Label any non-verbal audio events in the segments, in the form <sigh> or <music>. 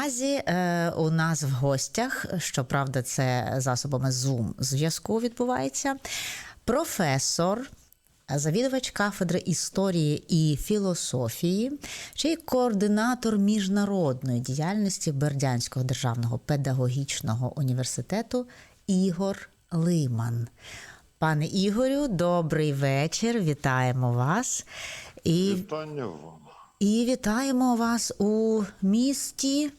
Наразі е, у нас в гостях, щоправда, це засобами Zoom зв'язку відбувається. Професор, завідувач кафедри історії і філософії, ще й координатор міжнародної діяльності Бердянського державного педагогічного університету Ігор Лиман. Пане Ігорю, добрий вечір. Вітаємо вас. І Вітання вам. і вітаємо вас у місті,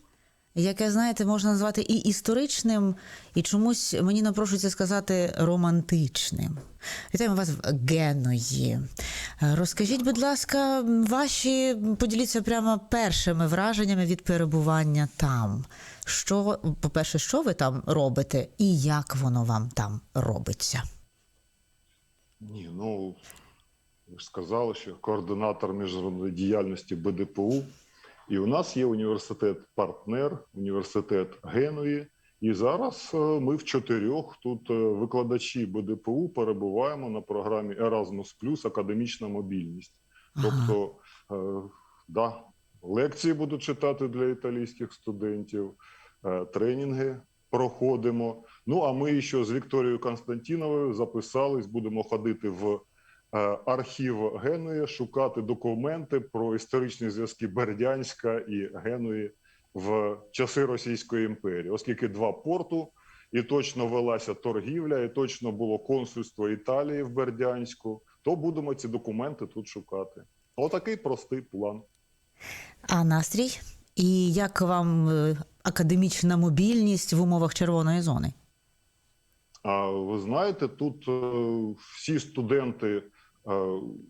яке, знаєте, можна назвати і історичним, і чомусь мені напрошується сказати романтичним. Вітаємо вас в Геної. Розкажіть, будь ласка, ваші поділіться прямо першими враженнями від перебування там. Що, по-перше, що ви там робите, і як воно вам там робиться? Ні, ну ви ж сказали, що координатор міжнародної діяльності БДПУ. І у нас є університет-партнер, університет Генуї. І зараз е, ми в чотирьох тут е, викладачі БДПУ перебуваємо на програмі Erasmus академічна мобільність. Тобто, е, да, лекції буду читати для італійських студентів, тренінги проходимо. Ну а ми ще з Вікторією Константіновою записались, будемо ходити в архів Генуї, шукати документи про історичні зв'язки Бердянська і Генуї в часи Російської імперії, оскільки два порту. І точно велася торгівля, і точно було консульство Італії в Бердянську. То будемо ці документи тут шукати. Отакий простий план. А настрій? І як вам е, академічна мобільність в умовах червоної зони? А ви знаєте, тут е, всі студенти е,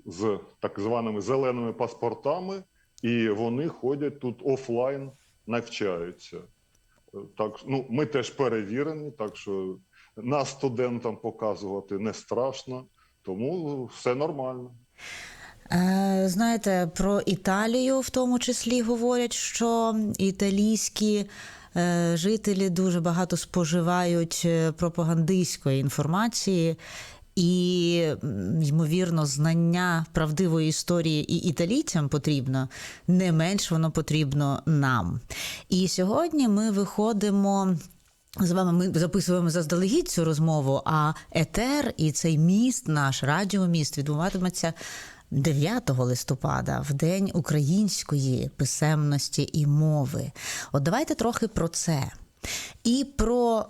з так званими зеленими паспортами, і вони ходять тут офлайн, навчаються. Е, Так, ну ми теж перевірені, так що нас студентам показувати не страшно, тому все нормально. Е, Знаєте, про Італію в тому числі говорять, що італійські е, жителі дуже багато споживають е, пропагандистської інформації. І, ймовірно, знання правдивої історії і італійцям потрібно, не менш воно потрібно нам. І сьогодні ми виходимо з вами ми записуємо заздалегідь цю розмову, а етер і цей міст, наш радіоміст, відбуватиметься 9 листопада, в день української писемності і мови. От давайте трохи про це. І про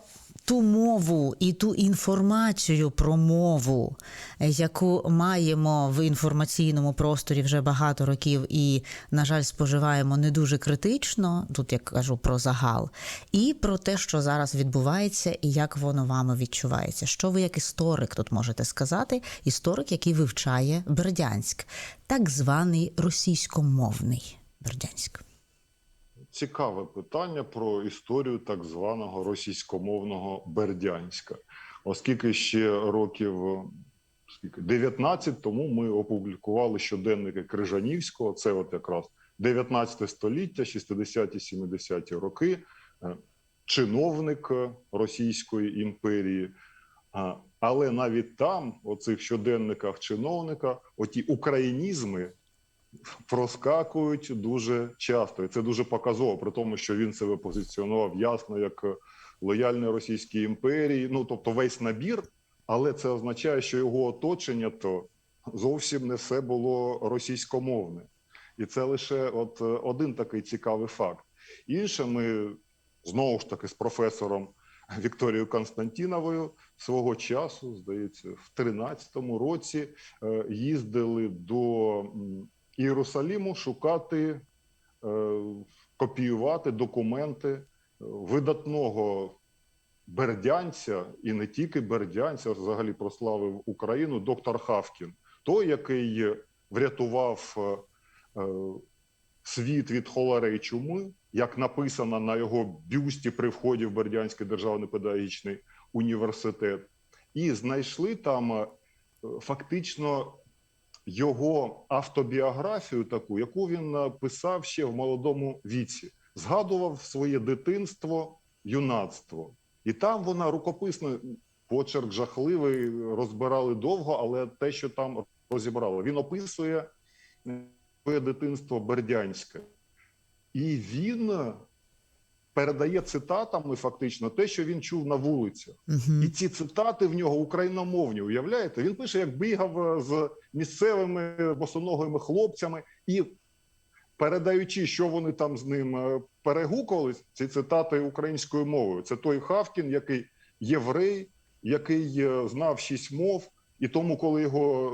ту мову і ту інформацію про мову, е, яку маємо в інформаційному просторі вже багато років, і, на жаль, споживаємо не дуже критично. Тут я кажу про загал, і про те, що зараз відбувається, і як воно вами відчувається. Що ви як історик тут можете сказати? Історик, який вивчає Бердянськ, так званий російськомовний Бердянськ. Цікаве питання про історію так званого російськомовного Бердянська, оскільки ще років скільки 19 тому ми опублікували щоденники Крижанівського. Це от якраз 19 століття, 60-ті, 70-ті роки. е, Чиновник Російської імперії. Але навіть там, у цих щоденниках чиновника, оті українізми проскакують дуже часто, і це дуже показово, при тому, що він себе позиціонував ясно як лояльний російській імперії. Ну тобто, весь набір, але це означає, що його оточення то зовсім не все було російськомовне, і це лише от е, один такий цікавий факт. Інше ми знову ж таки з професором Вікторією Константіновою свого часу, здається, в 13-му році е, їздили до Єрусаліму шукати, е, копіювати документи е, видатного бердянця, і не тільки бердянця, взагалі прославив Україну, доктор Хавкін, той, який врятував е, світ від холери чуми, як написано на його бюсті при вході в Бердянський державний педагогічний університет, і знайшли там фактично його автобіографію, таку, яку він писав ще в молодому віці, згадував своє дитинство, юнацтво, і там вона рукописно, почерк жахливий, розбирали довго, але те, що там розібрали, він описує своє дитинство бердянське, і він передає цитатами фактично те, що він чув на вулицях. І ці цитати в нього україномовні. Уявляєте? Він пише, як бігав е, з місцевими босоногими хлопцями і. Передаючи, що вони там з ним е, перегукувались, ці цитати українською мовою. Це той Хавкін, який єврей, який е, знав шість мов, і тому, коли його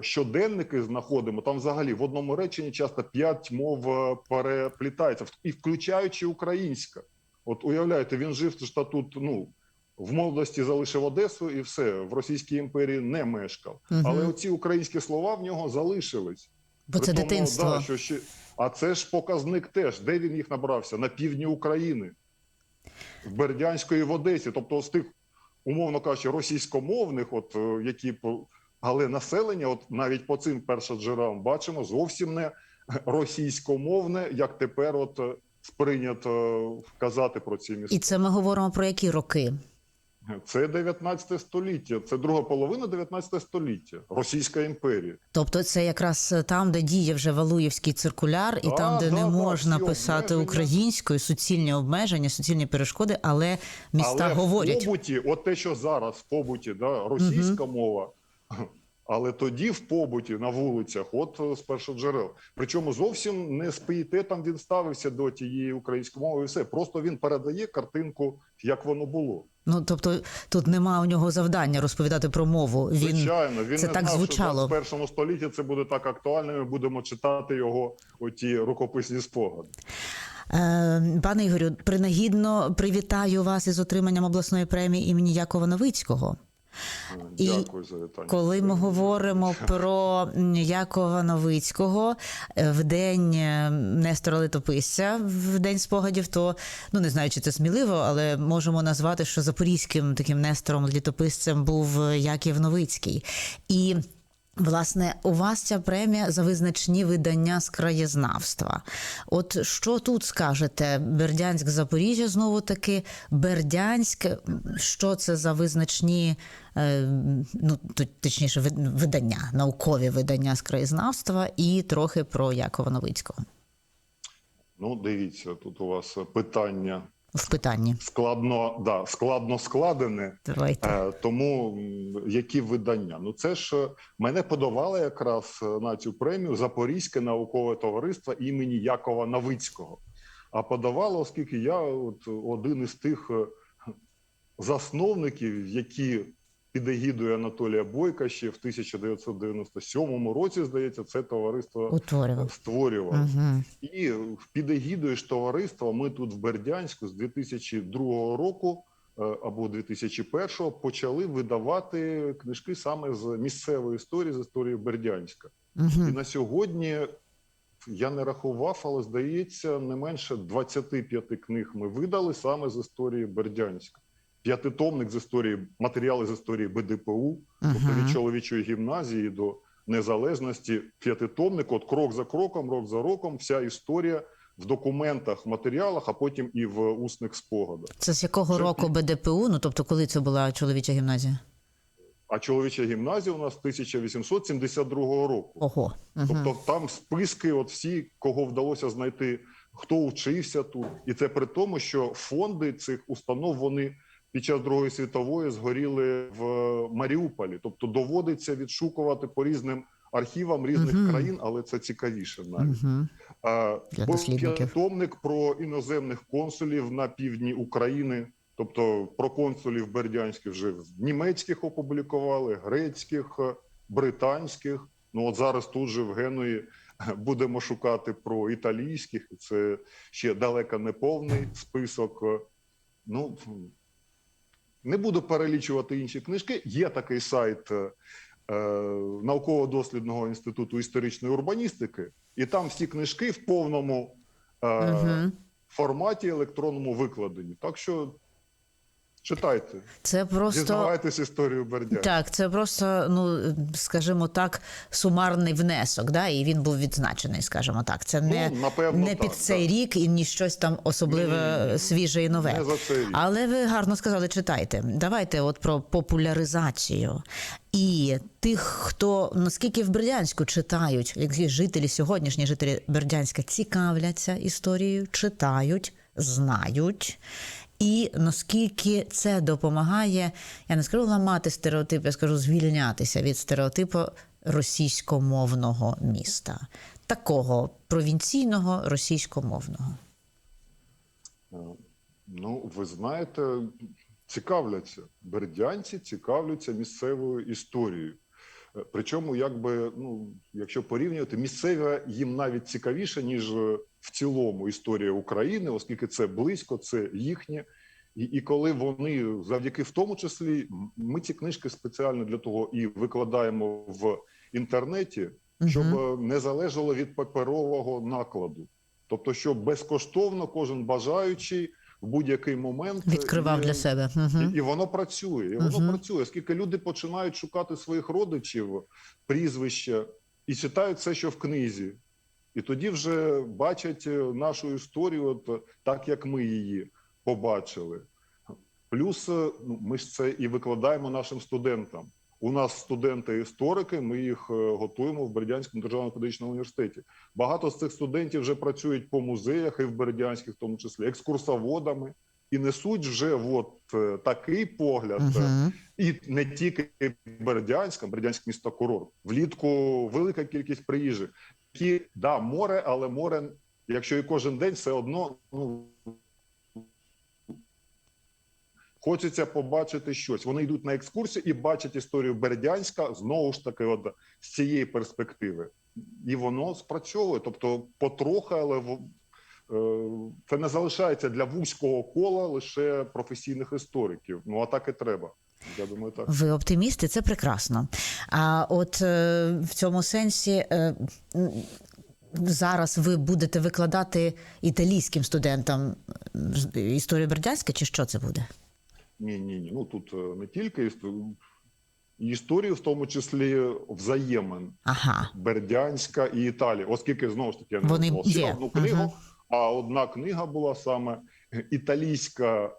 щоденники знаходимо, там взагалі в одному реченні часто п'ять мов е, переплітається, і включаючи українська. От уявляєте, він жив ж тут, ну в молодості залишив Одесу і все в Російській імперії не мешкав. Мгм. Але оці українські слова в нього залишились. Бо це При тому, дитинство. Да, що ще... А це ж показник теж. Де він їх набрався? На півдні України, в Бердянської в Одесі. Тобто з тих, умовно кажучи, російськомовних, от е, які але населення, от навіть по цим першоджерелам, бачимо зовсім не російськомовне, як тепер от е, сприйнято казати про ці міста. І це ми говоримо про які роки? Це 19 століття, це друга половина 19 століття, Російська імперія. Тобто це якраз там, де діє вже Валуєвський циркуляр, і Да, там, де да, не да, можна писати обмеження. українською, суцільні обмеження, суцільні перешкоди, але міста але говорять. в побуті, от те, що зараз в побуті, да, російська мова. Але тоді в побуті на вулицях, от е, з першоджерел. Причому зовсім не з пієтетом він ставився до тієї української мови. І все просто він передає картинку, як воно було. Ну тобто тут нема у нього завдання розповідати про мову. Він Звичайно, він це не так знав, звучало. що в першому столітті це буде так актуально. Ми будемо читати його оті рукописні спогади. Е, Пане Ігорю, принагідно привітаю вас із отриманням обласної премії імені Якова Новицького. І Дякую за вітання. Коли ми говоримо про Якова Новицького е, в день е, Нестора Литописця, в день спогадів, то ну не знаю, чи це сміливо, але можемо назвати, що запорізьким таким Нестором літописцем був е, Яків Новицький. І Власне, у вас ця премія за визначні видання з краєзнавства. От що тут скажете? Бердянськ, Запоріжжя знову таки Бердянськ. Що це за визначні, е, ну точніше, видання, наукові видання з краєзнавства, і трохи про Якова Новицького Ну, дивіться, тут у вас питання в питанні. складно, да, складно складене. Давайте. Е, Тому які видання? Ну це ж е, мене подавали якраз е, на цю премію Запорізьке наукове товариство імені Якова Новицького. А подавало, оскільки я от один із тих засновників, які під егідою Анатолія Бойка ще в 1997 році, здається, це товариство Утворював. створював. Угу. І під егідою ж товариства ми тут в Бердянську з 2002 року е, або 2001 почали видавати книжки саме з місцевої історії, з історії Бердянська. І Угу. на сьогодні я не рахував, але здається, не менше 25 книг ми видали саме з історії Бердянська. П'ятитомник з історії, матеріали з історії БДПУ, тобто від Угу. чоловічої гімназії до незалежності. П'ятитомник, от крок за кроком, рок за роком, вся історія в документах, матеріалах, а потім і в усних спогадах. Це з якого Це- року БДПУ? Ну тобто, коли це була чоловіча гімназія? А чоловіча гімназія у нас 1872 року. Ого. Угу. Тобто там списки, от всі, кого вдалося знайти, хто вчився тут, і це при тому, що фонди цих установ вони під час Другої світової згоріли в Маріуполі. Тобто доводиться відшукувати по різним архівам різних Мгм. країн, але це цікавіше навіть. Угу. А, дослідників. про іноземних консулів на півдні України. Тобто про консулів бердянських вже в німецьких опублікували, грецьких, британських. Ну от зараз тут же в Генуї <laughs> будемо шукати про італійських. Це ще далеко не повний список. Ну не буду перелічувати інші книжки. Є такий сайт е, е, науково-дослідного інституту історичної урбаністики, і там всі книжки в повному е, Угу. форматі електронному викладені. Так що читайте, Це просто дізнавайтесь історію Бердянська. Так, це просто, ну скажімо так, сумарний внесок, да, і він був відзначений, скажімо так. Це не, ну, напевно, не так, під цей так. рік і ні щось там особливе Ні-ні-ні. свіже і нове. Не за цей рік. Але ви гарно сказали, читайте. Давайте от про популяризацію. І тих, хто наскільки в Бердянську читають, які жителі, сьогоднішні жителі Бердянська цікавляться історією, читають, знають, і наскільки це допомагає, я не скажу ламати стереотип, я скажу звільнятися від стереотипу російськомовного міста, такого провінційного російськомовного. Е, Ну, ви знаєте, цікавляться. Бердянці цікавляться місцевою історією. Е, Причому, якби, ну, якщо порівнювати, місцева їм навіть цікавіше, ніж е, в цілому історія України, оскільки це близько, це їхнє. І, і коли вони завдяки в тому числі, ми ці книжки спеціально для того і викладаємо в інтернеті, щоб е, не залежало від паперового накладу. Тобто, щоб безкоштовно кожен бажаючий в будь-який момент Відкривав і- для себе. Угу. і, і воно працює. І воно Мгм. працює, оскільки люди починають шукати своїх родичів, прізвища і читають все, що в книзі. І тоді вже бачать е, нашу історію, от е, так як ми її побачили. Плюс е, ну, ми ж це і викладаємо нашим студентам. У нас студенти-історики, ми їх готуємо в Бердянському державному педагогічному університеті. Багато з цих студентів вже працюють по музеях і в Бердянських, в тому числі екскурсоводами, і несуть вже от такий погляд, е, Угу. і не тільки Бердянська, Бердянськ місто курорт. Влітку велика кількість приїжджих, які да, море, але море, якщо і кожен день, все одно ну. Хочеться побачити щось. Вони йдуть на екскурсію і бачать історію Бердянська знову ж таки, от з цієї перспективи, і воно спрацьовує. Тобто, потрохи, але в- е, це не залишається для вузького кола лише професійних істориків. Ну а так і треба. Я думаю, так. Ви оптимісти, це прекрасно. А от е, в цьому сенсі е, зараз ви будете викладати італійським студентам е, історію Бердянська, чи що це буде? Ні, ні, ні. Ну тут е, не тільки історію, в тому числі взаємин Ага. Бердянська і Італія, оскільки знову ж таки я не Вони є. одну книгу. Мгм. А одна книга була саме італійська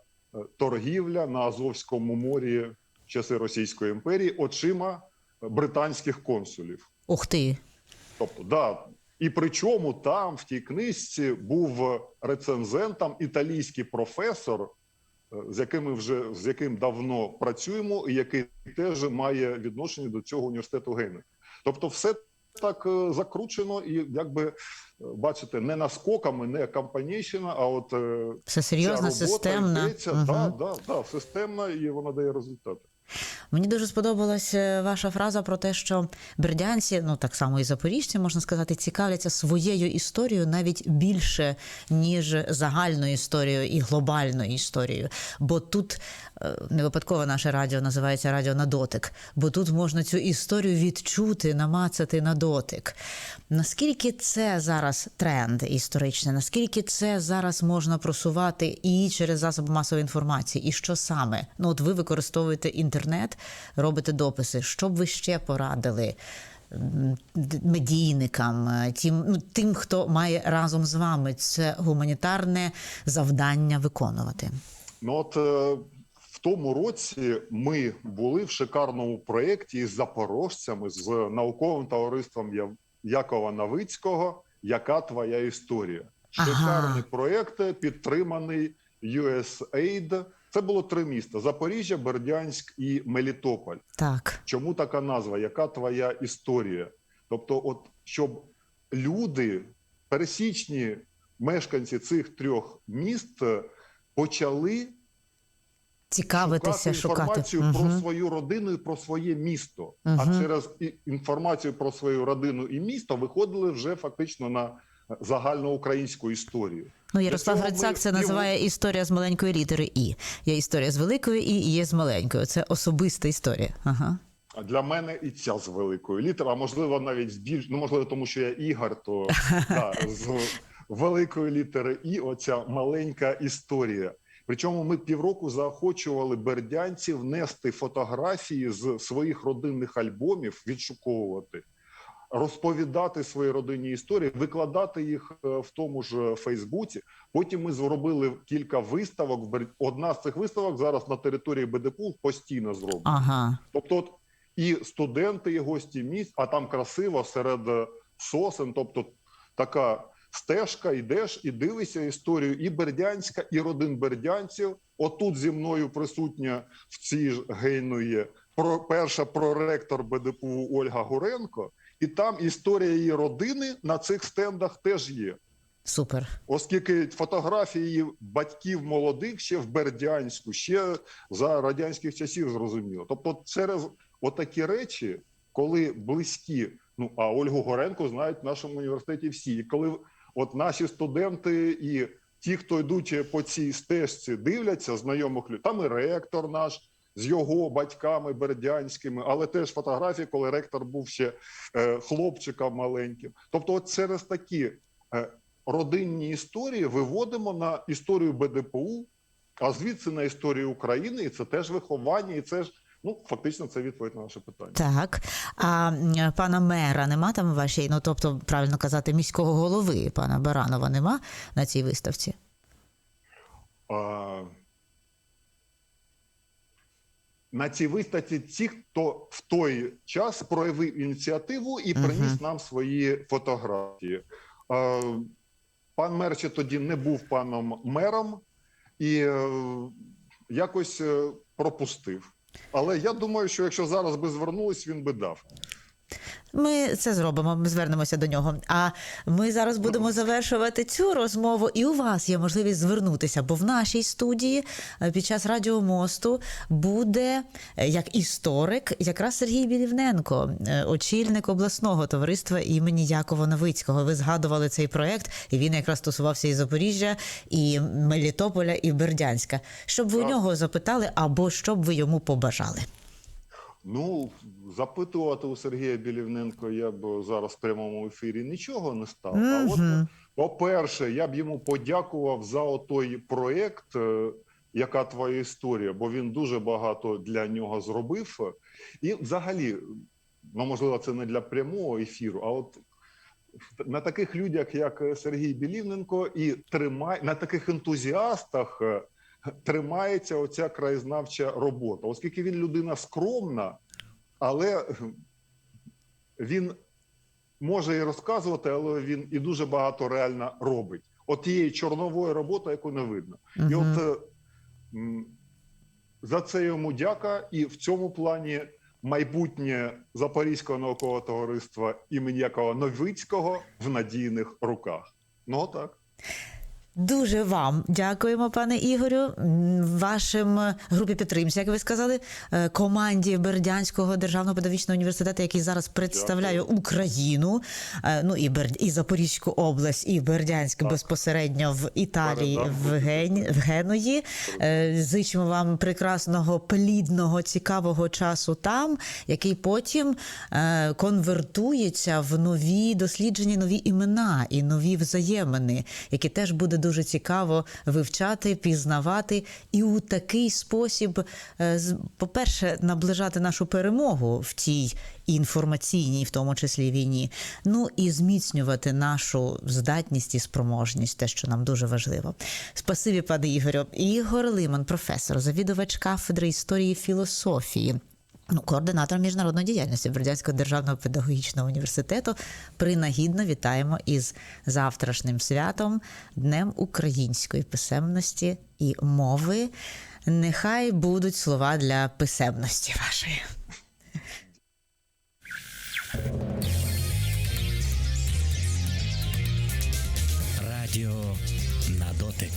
торгівля на Азовському морі в часи Російської імперії очима британських консулів. Ух ти. Тобто, да. І причому там в тій книжці був рецензентом італійський професор, е, з яким ми вже з яким давно працюємо, і який теж має відношення до цього університету Гейна. Тобто, все так е, закручено, і якби е, бачите, не наскоками, не компанійщина, а от е, Все робота системно. йдеться, Мгм. да, да, да, системна, і вона дає результати. Мені дуже сподобалася ваша фраза про те, що бердянці, ну так само і запоріжці, можна сказати, цікавляться своєю історією навіть більше, ніж загальною історією і глобальною історією. Бо тут е, не випадково наше радіо називається Радіо на дотик, бо тут можна цю історію відчути, намацати на дотик. Наскільки це зараз тренд історичний? Наскільки це зараз можна просувати і через засоби масової інформації? І що саме? Ну, от ви використовуєте інтернет, робите дописи. Що б ви ще порадили? Медійникам, е, тим, ну, тим, хто має разом з вами це гуманітарне завдання виконувати. Ну от е, в тому році ми були в шикарному проєкті із запорожцями з науковим товариством Якова Навицького. Яка твоя історія? Ага. Шикарний проєкт, підтриманий USAID. Це було три міста: Запоріжжя, Бердянськ і Мелітополь. Так, Чому така назва? Яка твоя історія? Тобто, от щоб люди, пересічні мешканці цих трьох міст, е, почали цікавитися, шукати шукати. про Мгм. свою родину і про своє місто. А через інформацію про свою родину і місто виходили вже фактично на загальноукраїнську історію. Ну, Ярослав Грицак це його- називає історія з маленької літери І. Є історія з великої І і є з маленькою. Це особиста історія. Ага. А для мене і ця з великої літери, а можливо, навіть з більш ну можливо, тому що я ігор, то <laughs> да, з великої літери і оця маленька історія. Причому ми півроку заохочували бердянців нести фотографії з своїх родинних альбомів, відшуковувати, розповідати свої родинні історії, викладати їх е, в тому ж Фейсбуці. Потім ми зробили кілька виставок. Одна з цих виставок зараз на території БДПУ постійно зроблена. Ага. Тобто, от і студенти, і гості місць, а там красиво серед е, сосен, тобто така стежка, йдеш і дивишся історію і Бердянська, і родин бердянців. Отут зі мною присутня в цій ж гейної про перша проректор БДПУ Ольга Гуренко, і там історія її родини на цих стендах теж є. Супер. Оскільки фотографії її батьків молодих ще в Бердянську, ще за радянських часів зрозуміло. Тобто, через отакі речі, коли близькі, ну а Ольгу Горенко знають в нашому університеті всі. І коли от наші студенти і ті, хто йдуть по цій стежці, дивляться знайомих людей, там і ректор наш. З його батьками бердянськими, але теж фотографії, коли ректор був ще е, хлопчиком маленьким. Тобто, от через такі е, родинні історії виводимо на історію БДПУ, а звідси на історію України, і це теж виховання, і це ж ну фактично це відповідь на наше питання. Так. А пана мера нема там вашій, ну тобто, правильно казати, міського голови пана Баранова нема на цій виставці? А, на цій виставці ті, хто в той час проявив ініціативу і приніс Мгм. нам свої фотографії. А, пан мер ще тоді не був паном мером і е, якось е, пропустив. Але я думаю, що якщо зараз би звернулись, він би дав. Ми це зробимо, ми звернемося до нього. А ми зараз будемо завершувати цю розмову, і у вас є можливість звернутися, бо в нашій студії е, під час радіомосту буде е, як історик, якраз Сергій Білівненко, е, очільник обласного товариства імені Якова Новицького. Ви згадували цей проект, і він якраз стосувався і Запоріжжя, і Мелітополя, і Бердянська. Щоб ви у нього запитали, або щоб ви йому побажали. Ну, запитувати у Сергія Білівненко я б зараз в прямому ефірі нічого не став. А от, по-перше, я б йому подякував за той проєкт, е, яка твоя історія, бо він дуже багато для нього зробив. І взагалі, ну можливо, це не для прямого ефіру, а от на таких людях, як Сергій Білівненко, і тримай на таких ентузіастах. Тримається оця краєзнавча робота, оскільки він людина скромна, але він може і розказувати, але він і дуже багато реально робить. От тієї чорнової роботи, яку не видно. І от е, за це йому дяка. І в цьому плані майбутнє Запорізького наукового товариства імені Якова Новицького в надійних руках. Ну так. Дуже вам дякуємо, пане Ігорю. Вашим е, групі підтримці, як ви сказали, е, команді Бердянського державного педагогічного університету, який зараз представляє Україну, е, ну і Берд... і Запорізьку область, і Бердянськ Так. безпосередньо в Італії, Передам в, Ген... в Геної. Зичимо вам прекрасного, плідного, цікавого часу там, який потім конвертується в нові дослідження, нові імена і нові взаємини, які теж буде дуже цікаво вивчати, пізнавати і у такий спосіб, е, по-перше, наближати нашу перемогу в тій інформаційній, в тому числі війні. Ну і зміцнювати нашу здатність і спроможність, те, що нам дуже важливо. Спасибі, пане Ігорю. Ігор Лиман, професор, завідувач кафедри історії філософії. Ну, координатор міжнародної діяльності Бердянського державного педагогічного університету принагідно вітаємо із завтрашнім святом, Днем української писемності і мови. Нехай будуть слова для писемності вашої. Радіо на дотик.